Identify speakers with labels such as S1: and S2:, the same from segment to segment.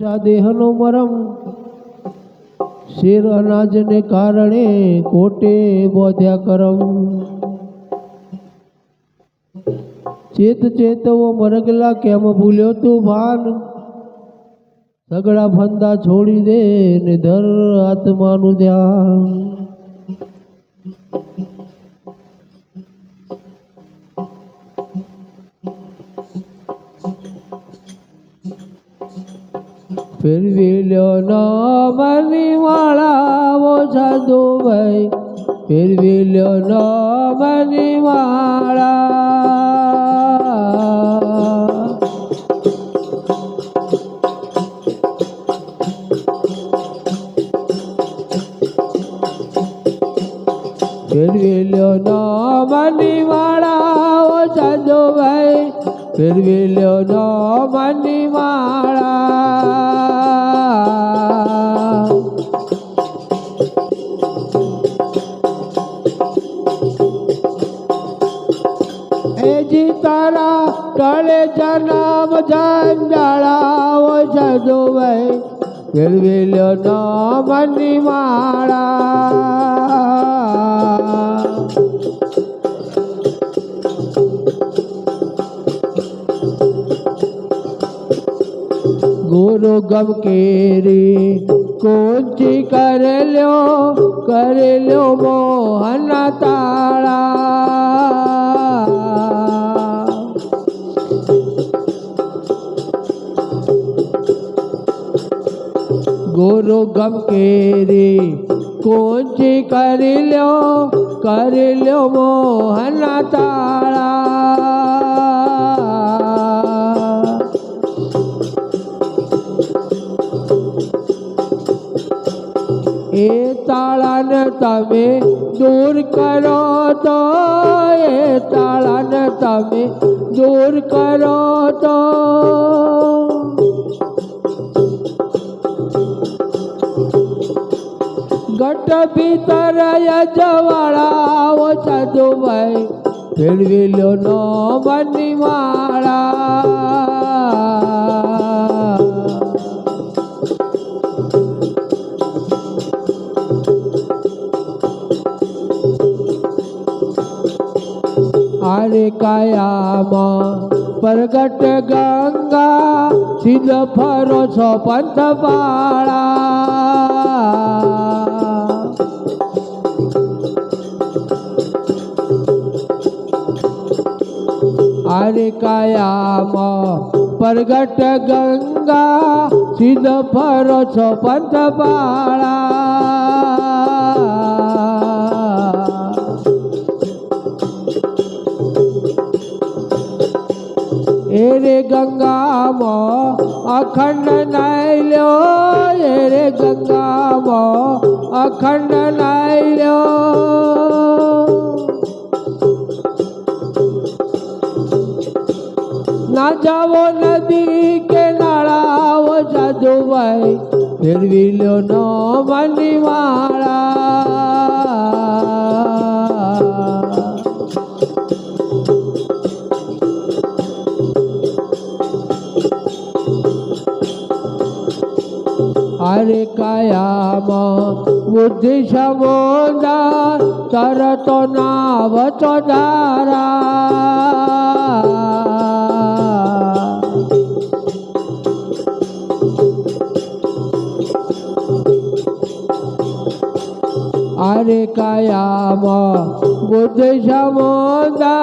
S1: દેહનો મરમ share અનાજને કારણે કોટે બોધ્યા કરમ. ચેત ચેતવો મરગલા કેમ ભૂલ્યો તું ભાન? સગડા ફંદા છોડી દે ને ધર આત્માનું ધ્યાન. ફેરવી લ્યો નામની માળા ઓ સાધુ ભાઈ ફેરવી લ્યો નામની માળા ફેરવી લ્યો નામની માળા ઓ સાધુ ભાઈ ફેરવી લ્યો નામની માળા એજી તારા કળે જનામ જંજાળાઓ ઓ સાધુ ભાઈ ફેરવી લ્યો નામની માળા गुरु गम केरी। कोची कर लो कर लो मोहन तारा। गुरु गम केरी। कोची कर लो कर लो मोहन तारा। એ તાળાને તમે દૂર કરો તો એ તાળાને તમે દૂર કરો તો ગટ ભીતર યજવાળા ઓ સાધુભાઈ ફેરવી લો નો મની માળા અરે કાયામાં પ્રગટ ગંગા સિદ્ધ ફરો છો પંથ પાળા અરે કાયામાં પ્રગટ ગંગા સિદ્ધ ફરો છો પંથ ગંગામાં અખંડ નાઈ લ્યો, એ રે ગંગામાં અખંડ નાઈ લ્યો. ના જાવો નદી કે નાળાઓ સાધુભાઈ ફેરવી લ્યો નો મની আর কায়াম বুদ্ধি সমোদা তরত নাবত দ্বারা আরে কায়াম বুদ্ধি সমোদা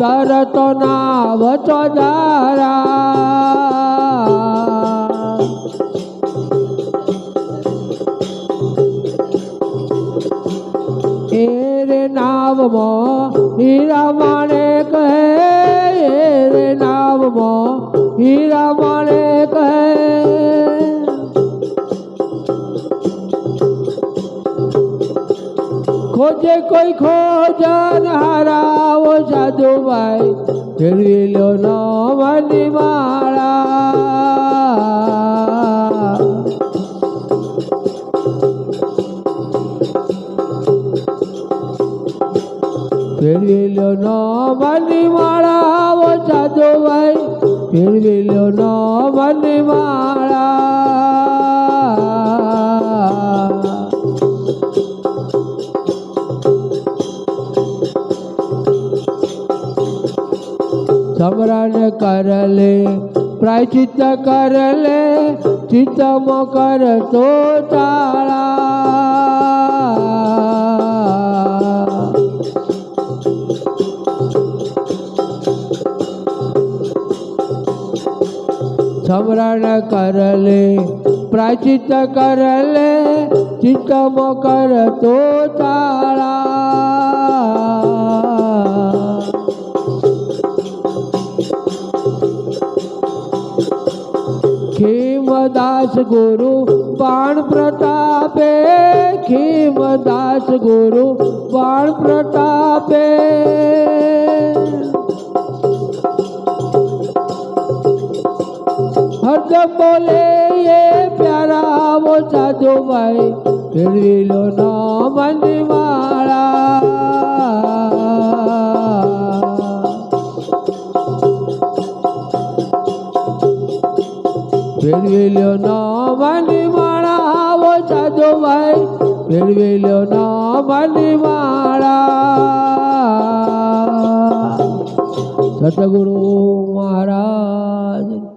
S1: তরত নাবত দ্বারা નાવમાં હીરા માણેક હે એ રે નાવમાં હીરા માણેક હે ખોજે કોઈ ખોજન હારાવો સાધુભાઈ ફેરવી લો નો મની માળા फिरविलो न मनी माळाव जादूबाई फिरविलो न मनी माळा सम्राट करले प्रायचित करले चित्त मोकर तो स्मरण कर ले प्राचित कर ले चित्त कर तो तारा खेमदास गुरु बाण प्रतापे, खेमदास गुरु बाण प्रतापे। जब बोले, ये प्यारा वो साधु भाई, फिर लो ना मारा फिर लो ना मंदिवारा वो साधु भाई, फिर लो ना मारा सतगुरु महाराज